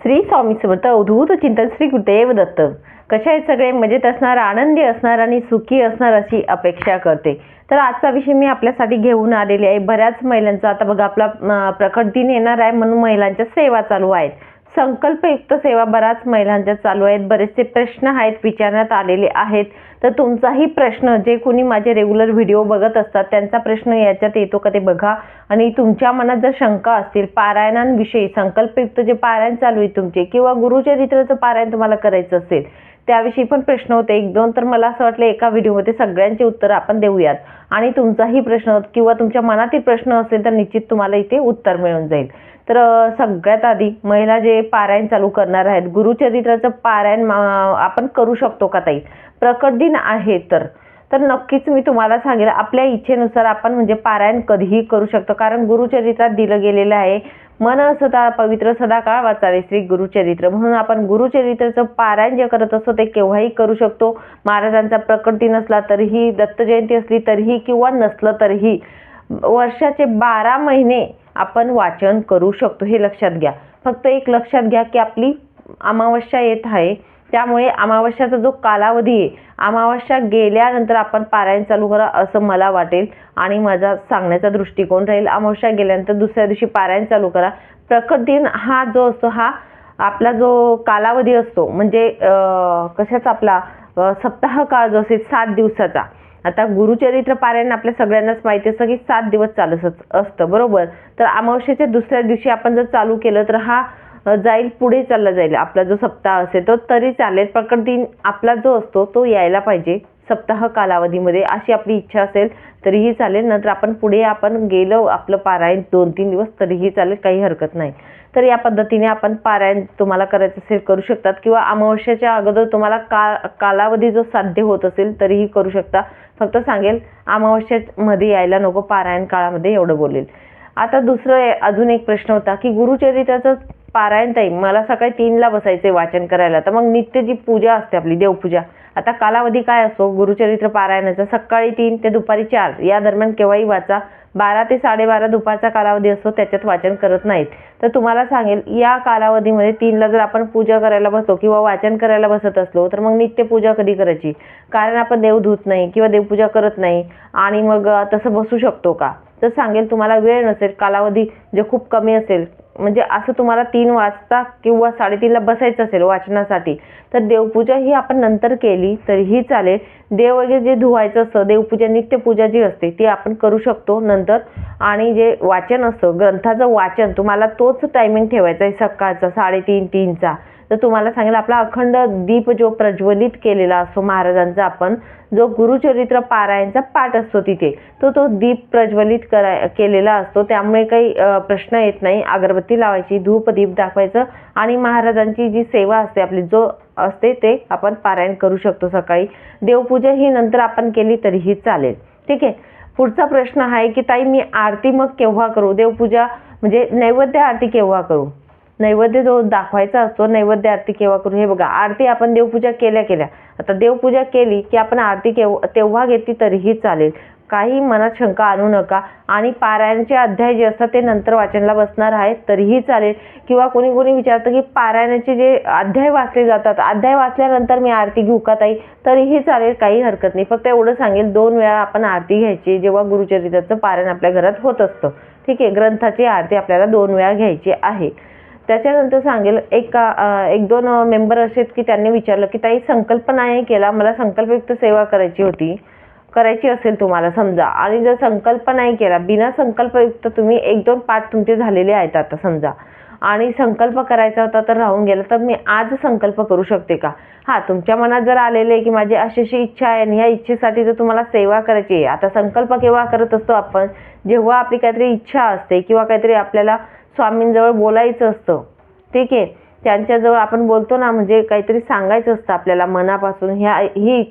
श्री स्वामी समर्थ अवधूत चिंतन श्री गुरुदेव दत्त. कशा आहेत सगळे? मजेत असणार आनंदी असणार आणि सुखी असणार अशी अपेक्षा करते. तर आजचा विषय मी आपल्यासाठी घेऊन आलेली आहे. बऱ्याच महिलांचा आता बघा आपला प्रकट दिन येणार आहे म्हणून महिलांच्या सेवा चालू आहेत. संकल्पयुक्त सेवा बऱ्याच महिलांच्या चालू आहेत. बरेचसे प्रश्न आहेत विचारण्यात आलेले आहेत. तर तुमचाही प्रश्न जे कोणी माझे रेग्युलर व्हिडिओ बघत असतात त्यांचा प्रश्न याच्यात येतो का ते बघा. आणि तुमच्या मनात जर शंका असतील पारायणांविषयी संकल्पयुक्त जे पारायण चालू आहे तुमचे किंवा गुरुचरित्राचं पारायण तुम्हाला करायचं असेल त्याविषयी पण प्रश्न होते. एक दोन तर मला असं वाटलं एका व्हिडिओमध्ये सगळ्यांची उत्तरं आपण देऊयात. आणि तुमचाही प्रश्न किंवा तुमच्या मनातील प्रश्न असेल तर निश्चित तुम्हाला इथे उत्तर मिळून जाईल. तर सगळ्यात आधी महिला जे पारायण चालू करणार आहेत गुरुचरित्राचं पारायण आपण करू शकतो का ताई? प्रकट दिन आहे तर. तर नक्कीच मी तुम्हाला सांगेल आपल्या इच्छेनुसार आपण म्हणजे पारायण कधीही करू शकतो. कारण गुरुचरित्रात दिलं गेलेलं आहे मन सदा पवित्र सदा काळ वाचावे श्री गुरुचरित्र म्हणून आपण गुरुचरित्राचं पारायण जे करत असतो ते केव्हाही करू शकतो. महाराजांचा प्रकट दिन असला तरीही दत्त जयंती असली तरीही किंवा नसलं तरीही वर्षाचे बारा महिने आपण वाचन करू शकतो हे लक्षात घ्या. फक्त एक लक्षात घ्या की आपली अमावस्या येत आहे. त्यामुळे अमावस्याचा जो कालावधी आहे अमावस्या गेल्यानंतर आपण पारायण चालू करा असं मला वाटेल आणि माझा सांगण्याचा दृष्टिकोन राहील. अमावस्या गेल्यानंतर दुसऱ्या दिवशी पारायण चालू करा. प्रकट दिन हा जो असतो हा आपला जो कालावधी असतो म्हणजे कशाचा आपला सप्ताह काळ जो असेल सात दिवसाचा. आता गुरुचरित्र पारायण आपल्या सगळ्यांनाच माहिती असतं की सात दिवस चालत असतं बरोबर? तर अमावस्येच्या दुसऱ्या दिवशी आपण जर चालू केलं तर हा जाईल पुढे चालला जाईल. आपला जो सप्ताह असेल तो तरी चालेल प्रकट दिन आपला जो असतो तो यायला पाहिजे. सप्ताह कालावधीमध्ये अशी आपली इच्छा असेल तरीही चालेल. नंतर आपण पुढे आपण गेलो आपलं पारायण दोन तीन दिवस तरीही चालेल काही हरकत नाही. तर या पद्धतीने आपण पारायण तुम्हाला करायचं असेल करू शकतात. किंवा अमावस्याच्या अगोदर तुम्हाला का कालावधी जो साध्य होत असेल तरीही करू शकता. फक्त सांगेल अमावस्यामध्ये यायला नको पारायण काळामध्ये एवढं बोलेल. आता दुसरं अजून एक प्रश्न होता की गुरुचरित्राचं पारायण ताई मला सकाळी तीनला बसायचे वाचन करायला. तर मग नित्य जी पूजा असते आपली देवपूजा आता कालावधी काय असतो गुरुचरित्र पारायणाचा सकाळी तीन ते दुपारी चार या दरम्यान केव्हाही वाचा. बारा ते साडेबारा दुपारचा कालावधी असतो त्याच्यात वाचन करत नाहीत. तर तुम्हाला सांगेल या कालावधीमध्ये तीनला जर आपण पूजा करायला बसलो किंवा वाचन करायला बसत असलो तर मग नित्य पूजा कधी करायची? कारण आपण देव धुत नाही किंवा देवपूजा करत नाही आणि मग तसं बसू शकतो का? तर सांगेल तुम्हाला वेळ नसेल कालावधी जे खूप कमी असेल म्हणजे असं तुम्हाला तीन वाजता किंवा साडेतीनला बसायचं असेल वाचनासाठी तर देवपूजा ही आपण नंतर केली तरीही चालेल. देव वगैरे जे धुवायचं असतं देवपूजा नित्यपूजा जी असते ती आपण करू शकतो नंतर. आणि जे वाचन असतं ग्रंथाचं वाचन तुम्हाला तोच टायमिंग ठेवायचा आहे सकाळचा साडेतीन तीनचा. तर तुम्हाला सांगेल आपला अखंड दीप जो प्रज्वलित केलेला असतो महाराजांचा आपण जो गुरुचरित्र पारायणचा पाठ असतो तिथे तो तो दीप प्रज्वलित कराय केलेला असतो. त्यामुळे काही प्रश्न येत नाही. अगरबत्ती लावायची धूप दीप दाखवायचं आणि महाराजांची जी सेवा असते आपली जो असते ते आपण पारायण करू शकतो सकाळी. देवपूजा ही नंतर आपण केली तरीही चालेल. ठीक आहे? पुढचा प्रश्न आहे की ताई मी आरती मग केव्हा करू? देवपूजा म्हणजे नैवेद्य आरती केव्हा करू? नैवेद्य जो दाखवायचा असतो नैवेद्य आरती केव्हा करू? हे बघा आरती आपण देवपूजा केल्या केल्या. आता देवपूजा केली की आपण आरती केव तेव्हा घेतली तरीही चालेल. काही मनात शंका आणू नका आणि पारायणचे अध्याय जे असतात ते नंतर वाचनला बसणार आहेत तरीही चालेल. किंवा कोणी कोणी विचारतं की पारायणाचे जे अध्याय वाचले जातात अध्याय वाचल्यानंतर मी आरती घेऊ का ताई? तरीही चालेल काही हरकत नाही. फक्त एवढं सांगेल दोन वेळा आपण आरती घ्यायची जेव्हा गुरुचरित्राचं पारायण आपल्या घरात होत असतं. ठीक आहे ग्रंथाची आरती आपल्याला दोन वेळा घ्यायची आहे. त्याच्यानंतर सांगेल एक एक दोन मेंबर असे आहेत की त्यांनी विचारलं की ताई संकल्प नाही केला मला संकल्पयुक्त सेवा करायची होती. करायची असेल तुम्हाला समजा. आणि जर संकल्प नाही केला बिना संकल्पयुक्त तुम्ही एक दोन पाठ तुमचे झालेले आहेत आता समजा. आणि संकल्प करायचा होता तर राहून गेला तर मी आज संकल्प करू शकते का? हां तुमच्या मनात जर आलेले आहे की माझी अशी अशी इच्छा आहे आणि ह्या इच्छेसाठी जर तुम्हाला सेवा करायची आहे आता संकल्प केव्हा करत असतो आपण? जेव्हा आपली काहीतरी इच्छा असते किंवा काहीतरी आपल्याला स्वामींजवळ बोलायचं असतं. ठीक आहे? त्यांच्याजवळ आपण बोलतो ना म्हणजे काहीतरी सांगायचं असतं आपल्याला मनापासून. ह्या ही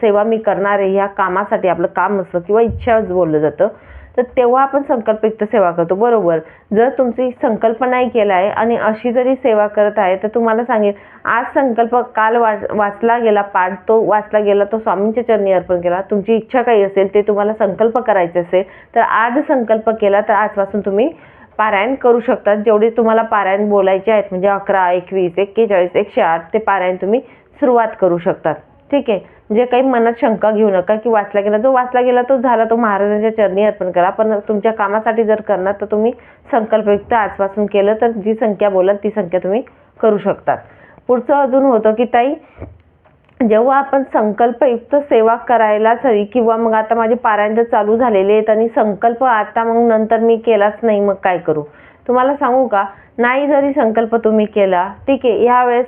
सेवा मी करणार आहे ह्या कामासाठी आपलं काम असतं किंवा इच्छाच बोललं जातं. तर तेव्हा आपण संकल्पयुक्त सेवा करतो. बरोबर. जर तुमची संकल्प नाही केला आहे आणि अशी जरी सेवा करत आहे तर तुम्हाला सांगेल आज संकल्प काल वाच वाचला गेला पाठ तो वाचला गेला तो स्वामींच्या चरणी अर्पण केला तुमची इच्छा काही असेल ते तुम्हाला संकल्प करायचे असेल तर आज संकल्प केला तर आजपासून तुम्ही पारायण करू शकतात. जेवढे तुम्हाला पारायण बोलायचे आहेत म्हणजे अकरा एकवीस एक्केचाळीस एकशे आठ ते पारायण तुम्ही सुरुवात करू शकतात. ठीक आहे? म्हणजे काही मनात शंका घेऊ नका की वाचला गेला. जो वाचला गेला तो झाला तो महाराजांच्या चरणी अर्पण करा. पण तुमच्या कामासाठी जर करणार तर तुम्ही संकल्पयुक्त आजपासून केलं तर जी संख्या बोलाल ती संख्या तुम्ही करू शकतात. पुढचं अजून होतं की ताई जेव्हा आपण संकल्पयुक्त सेवा करायलाच हवी किंवा मग आता माझे पारायण चालू झालेले आहेत आणि संकल्प आता मग नंतर मी केलाच नाही मग काय करू? तुम्हाला सांगू का? नाही जरी संकल्प तुम्ही केला ठीक आहे यावेळेस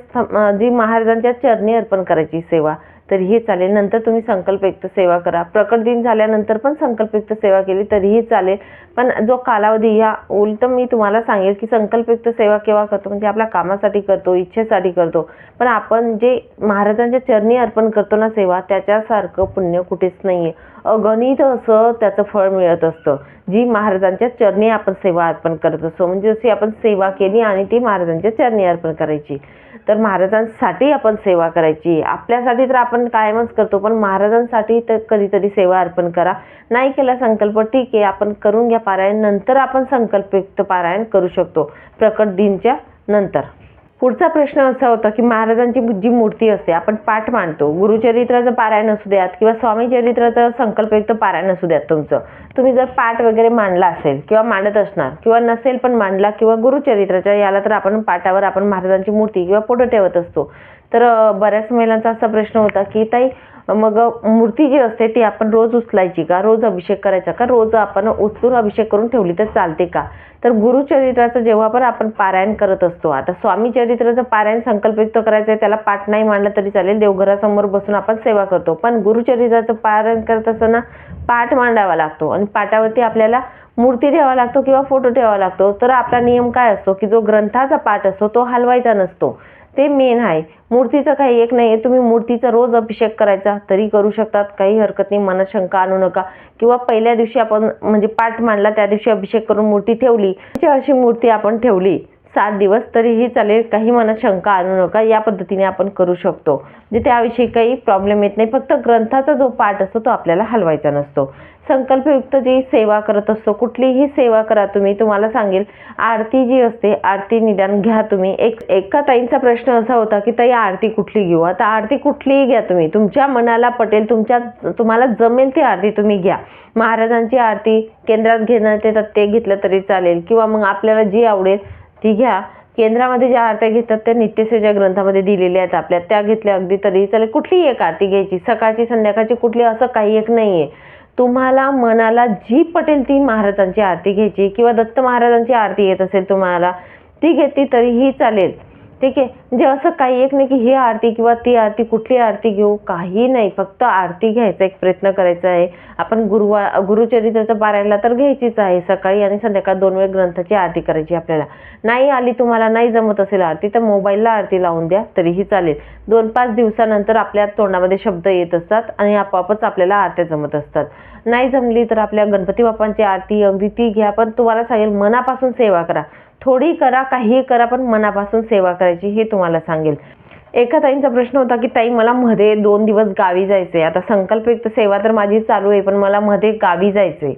जी महाराजांच्या चरणी अर्पण करायची सेवा तरीही चालेल. नंतर तुम्ही संकल्पयुक्त सेवा करा. प्रकट दिन झाल्यानंतर पण संकल्पयुक्त सेवा केली तरीही चालेल. पण जो कालावधी ह्या उलट मी तुम्हाला सांगेल की संकल्पयुक्त सेवा केव्हा करतो? म्हणजे आपल्या कामासाठी करतो इच्छेसाठी करतो. पण आपण जे महाराजांच्या चरणी अर्पण करतो ना सेवा त्याच्यासारखं पुण्य कुठेच नाही आहे अगणित असं त्याचं फळ मिळत असतं. जी महाराजांच्या चरणी आपण सेवा अर्पण करत असतो. म्हणजे जशी आपण सेवा केली आणि ती महाराजांच्या चरणी अर्पण करायची. तर महाराजांसाठी आपण सेवा करायची. आपल्यासाठी तर आपण कायमच करतो पण महाराजांसाठी तर कधीतरी सेवा अर्पण करा. नाही केला संकल्प ठीक आहे आपण करून घ्या पारायण नंतर आपण संकल्पयुक्त पारायण करू शकतो. प्रकट दिनच्या नंतर. पुढचा प्रश्न असा होता की महाराजांची जी मूर्ती असते आपण पाठ मांडतो. गुरुचरित्राचं पारायण असू द्यात किंवा स्वामी चरित्राचं संकल्पयुक्त पारायण असू द्यात तुमचं. तुम्ही जर पाठ वगैरे मांडला असेल किंवा मांडत असणार किंवा नसेल पण मांडला किंवा गुरुचरित्राच्या याला तर आपण पाठावर आपण महाराजांची मूर्ती किंवा फोटो ठेवत असतो. तर बऱ्याच महिलांचा असा प्रश्न होता की ताई मग मूर्ती जी असते ती आपण रोज उचलायची का? रोज अभिषेक करायचा का? रोज आपण उचलून अभिषेक करून ठेवली तर चालते का? तर गुरुचरित्राचं जेव्हा पण आपण पारायण करत असतो आता स्वामी चरित्राचं पारायण संकल्पयुक्त करायचं आहे त्याला पाठ नाही मांडलं तरी चालेल देवघरासमोर बसून आपण सेवा करतो. पण गुरुचरित्राचं पारायण करत असताना पाठ मांडावा लागतो आणि पाठावरती आपल्याला मूर्ती ठेवावा लागतो किंवा फोटो ठेवावा लागतो. तर आपला नियम काय असतो की जो ग्रंथाचा पाठ असतो तो हलवायचा नसतो. ते मेन आहे. मूर्तीचं काही एक नाही आहे तुम्ही मूर्तीचा रोज अभिषेक करायचा तरी करू शकतात. काही हरकत नाही. मनात शंका आणू नका. किंवा पहिल्या दिवशी आपण म्हणजे पाठ मांडला त्या दिवशी अभिषेक करून मूर्ती ठेवली. अशी मूर्ती आपण ठेवली. सात दिवस तरीही चालेल काही मनात शंका आणू नका या पद्धतीने आपण करू शकतो. म्हणजे त्याविषयी काही प्रॉब्लेम येत नाही फक्त ग्रंथाचा जो पाठ असतो तो आपल्याला हलवायचा नसतो. संकल्पयुक्त जी सेवा करत असतो कुठलीही सेवा करा तुम्ही तुम्हाला सांगेल आरती जी असते आरती निदान घ्या तुम्ही. एक एका ताईंचा प्रश्न असा होता की ताई आरती कुठली घेऊ? आता आरती कुठलीही घ्या तुम्ही. तुमच्या मनाला पटेल तुमच्या तुम्हाला जमेल ती आरती तुम्ही घ्या. महाराजांची आरती केंद्रात घेण्यात येतात ते घेतलं तरी चालेल. किंवा मग आपल्याला जी आवडेल ती घ्या. केंद्रामध्ये ज्या आरत्या घेतात त्या नित्यसेच्या ग्रंथामध्ये दिलेल्या आहेत आपल्या. त्या घेतल्या अगदी तरी चालेल. कुठलीही एक आरती घ्यायची. सकाळची संध्याकाळची कुठली असं काही एक नाही आहे तुम्हाला मनाला जी पटेल ती महाराजांची आरती घ्यायची किंवा दत्त महाराजांची आरती येत असेल तुम्हाला ती घेतली तरीही चालेल. ठीक आहे. म्हणजे असं काही एक नाही की ही आरती किंवा ती आरती कुठली आरती घेऊ काही नाही. फक्त आरती घ्यायचा एक प्रयत्न करायचा आहे. आपण गुरुवार गुरुचरित्राचं पारायणला तर घ्यायचीच आहे. सकाळी आणि संध्याकाळ दोन वेळ ग्रंथाची आरती करायची आपल्याला. नाही आली तुम्हाला नाही जमत असेल आरती तर मोबाईलला आरती लावून द्या तरीही चालेल. दोन पाच दिवसानंतर आपल्या तोंडामध्ये शब्द येत असतात आणि आपोआपच आपल्याला आरत्या जमत असतात. नाही जमली तर आपल्या गणपती बाप्पांची आरती अगदी ती घ्या. पण तुम्हाला सांगेल मनापासून सेवा करा. थोडी करा काही करा पण मनापासून सेवा करायची हे तुम्हाला सांगेल. एका ताईंचा प्रश्न होता की ताई मला मध्ये दोन दिवस गावी जायचे आता संकल्पयुक्त सेवा तर माझी चालू आहे पण मला मध्ये गावी जायचे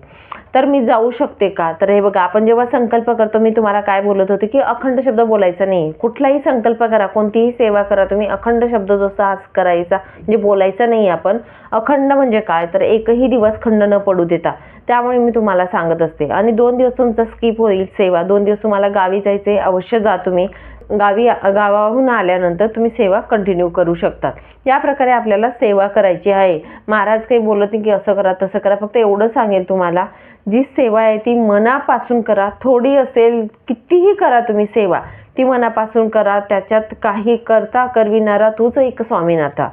तर मी जाऊ शकते का? तर हे बघा आपण जेव्हा संकल्प करतो मी तुम्हाला काय बोलत होते की अखंड शब्द बोलायचा नाही. कुठलाही संकल्प करा कोणतीही सेवा करा तुम्ही अखंड शब्द जसा आज करायचा म्हणजे बोलायचा नाही आपण अखंड म्हणजे काय? तर एकही दिवस खंड न पडू देता. त्यामुळे मी तुम्हाला सांगत असते. आणि दोन दिवस तुमचा स्किप होईल सेवा. दोन दिवस तुम्हाला गावी जायचे अवश्य जा तुम्ही. गावी गावाहून आल्यानंतर तुम्ही सेवा कंटिन्यू करू शकतात. या प्रकारे आपल्याला सेवा करायची आहे. महाराज काही बोलत नाही की असं करा तसं करा. फक्त एवढं सांगेल तुम्हाला जी सेवा आहे ती मनापासून करा. थोडी असेल कितीही करा तुम्ही सेवा ती मनापासून करा. त्याच्यात काही करता करविणारा तोच एक स्वामीनाथा.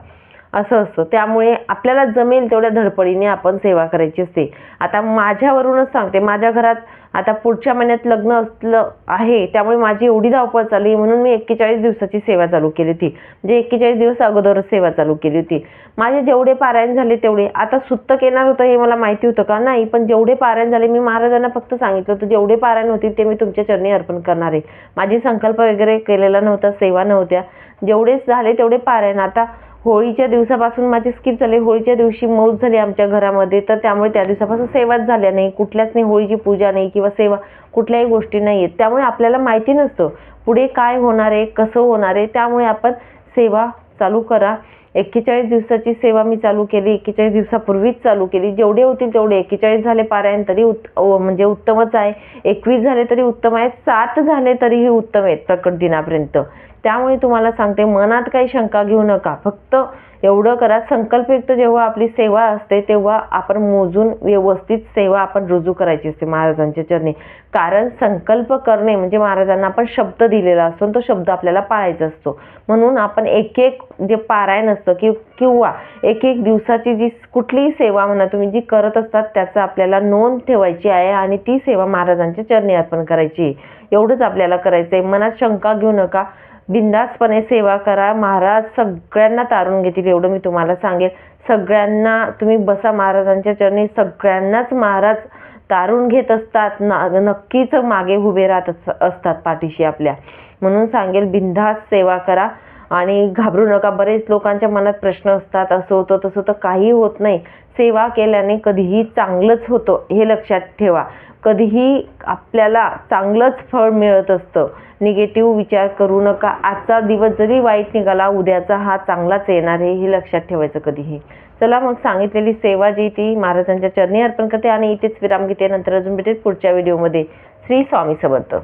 असं असतं. त्यामुळे आपल्याला जमेल तेवढ्या धडपडीने आपण सेवा करायची असते. आता माझ्यावरूनच सांगते. माझ्या घरात आता पुढच्या महिन्यात लग्न असलं आहे त्यामुळे माझी एवढी धावपळ चालली म्हणून मी एक्केचाळीस दिवसाची सेवा चालू केली होती. म्हणजे एक्केचाळीस दिवस अगोदरच सेवा चालू केली होती. माझे जेवढे पारायण झाले तेवढे. आता सुत्तक येणार होतं हे मला माहिती होतं का? नाही पण जेवढे पारायण झाले मी महाराजांना फक्त सांगितलं होतं जेवढे पारायण होतील ते मी तुमच्या चरणी अर्पण करणार आहे. माझी संकल्प वगैरे केलेला नव्हता सेवा नव्हत्या. जेवढे झाले तेवढे पारायण. आता होळीच्या दिवसापासून माझी स्किप झाली. होळीच्या दिवशी मौज झाली आमच्या घरामध्ये. तर त्यामुळे त्या दिवसापासून सेवाच झाल्या नाही. कुठल्याच नाही होळीची पूजा नाही किंवा सेवा कुठल्याही गोष्टी नाही आहेत त्यामुळे आपल्याला माहिती नसतं पुढे काय होणार आहे कसं होणार आहे. त्यामुळे आपण सेवा चालू करा. एक्केचाळीस दिवसाची सेवा मी चालू केली. एक्केचाळीस दिवसापूर्वीच चालू केली. जेवढे होतील तेवढे. एक्केचाळीस झाले पारायण तरी उत् म्हणजे उत्तमच आहे. एकवीस झाले तरी उत्तम आहेत सात झाले तरीही उत्तम आहेत प्रकट दिनापर्यंत. त्यामुळे तुम्हाला सांगते मनात काही शंका घेऊ नका. फक्त एवढं करा संकल्पयुक्त जेव्हा आपली सेवा असते तेव्हा आपण मोजून व्यवस्थित सेवा आपण रुजू करायची असते महाराजांच्या चरणी. कारण संकल्प करणे म्हणजे महाराजांना आपण शब्द दिलेला असतो आणि तो शब्द आपल्याला पाळायचा असतो. म्हणून आपण एक एक जे पारायण असतं कि किंवा एक एक दिवसाची जी कुठलीही सेवा म्हणा तुम्ही जी करत असतात त्याचं आपल्याला नोंद ठेवायची आहे आणि ती सेवा महाराजांच्या चरणी अर्पण करायची. आहे. एवढंच आपल्याला करायचं आहे मनात शंका घेऊ नका. बिंदासपणे सेवा करा. महाराज सगळ्यांना तारून घेतील एवढं मी तुम्हाला सांगेल. सगळ्यांना तुम्ही बसा महाराजांच्या चरणी सगळ्यांनाच महाराज तारून घेत असतात. ना नक्कीच मागे उभे राहत अस- असतात पाठीशी आपल्या. म्हणून सांगेल बिंदास सेवा करा. आणि घाबरू नका. बरेच लोकांच्या मनात प्रश्न असतात. असं होतं तसं तर काही होत नाही. सेवा केल्याने कधीही चांगलंच होतं हे लक्षात ठेवा. कधीही आपल्याला चांगलंच फळ मिळत असतं. निगेटिव्ह विचार करू नका. आजचा दिवस जरी वाईट निघाला उद्याचा हा चांगलाच येणार आहे हे लक्षात ठेवायचं कधीही. चला मग सांगितलेली सेवा जी ती महाराजांच्या चरणी अर्पण करते आणि इथेच विराम घेते. नंतर अजून भेटेल पुढच्या व्हिडिओमध्ये. श्री स्वामी समर्थ.